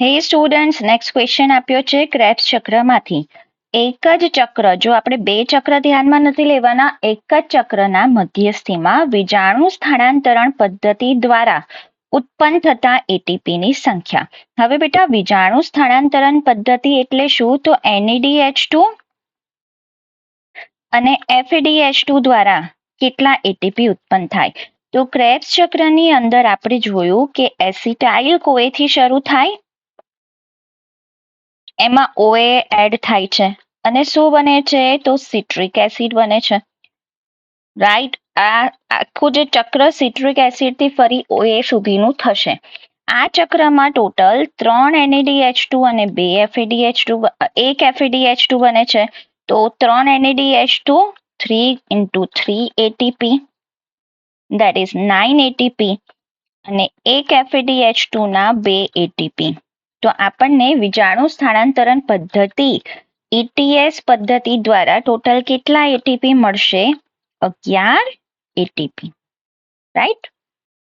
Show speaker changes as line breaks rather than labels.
હે students next question આપ્યો છે ક્રેબ્સ ચક્રમાંથી. એક જ ચક્ર, જો આપણે બે ચક્ર ધ્યાનમાં નથી લેવાના, એક જ ચક્રના મધ્યસ્થીમાં વીજાણુ સ્થાનાંતરણ પદ્ધતિ દ્વારા ઉત્પન્ન થતા એટીપીની સંખ્યા. હવે બેટા, વીજાણુ સ્થાનાંતરણ પદ્ધતિ એટલે શું? તો એનઈડીએચ ટુ અને એફઈડીએચ ટુ દ્વારા કેટલા એટીપી ઉત્પન્ન થાય? તો ક્રેબ્સ ચક્રની અંદર આપણે જોયું કે એસિટાઇલ કોએથી શરૂ થાય? એમાં ઓએ એડ થાય છે. અને શું બને છે? તો સિટ્રિક એસિડ બને છે. રાઈટ આ આખું જે ચક્ર સિટ્રિક એસિડથી ફરી ઓએ સુધીનું થશે. આ ચક્રમાં ટોટલ ત્રણ એનએડીએચ ટુ અને બે એફએડીએચ ટુ એક એફએડીએચ ટુ બને છે. તો ત્રણ NADH two three into three ATP that is nine ATP અને એક એફએડીએચ ટુના બે એટીપી તો આપણને વિજાણુ સ્થાનાંતરણ પદ્ધતિ ઈટીએસ પદ્ધતિ દ્વારા ટોટલ કેટલા એટીપી મળશે? અગિયાર એટીપી રાઈટ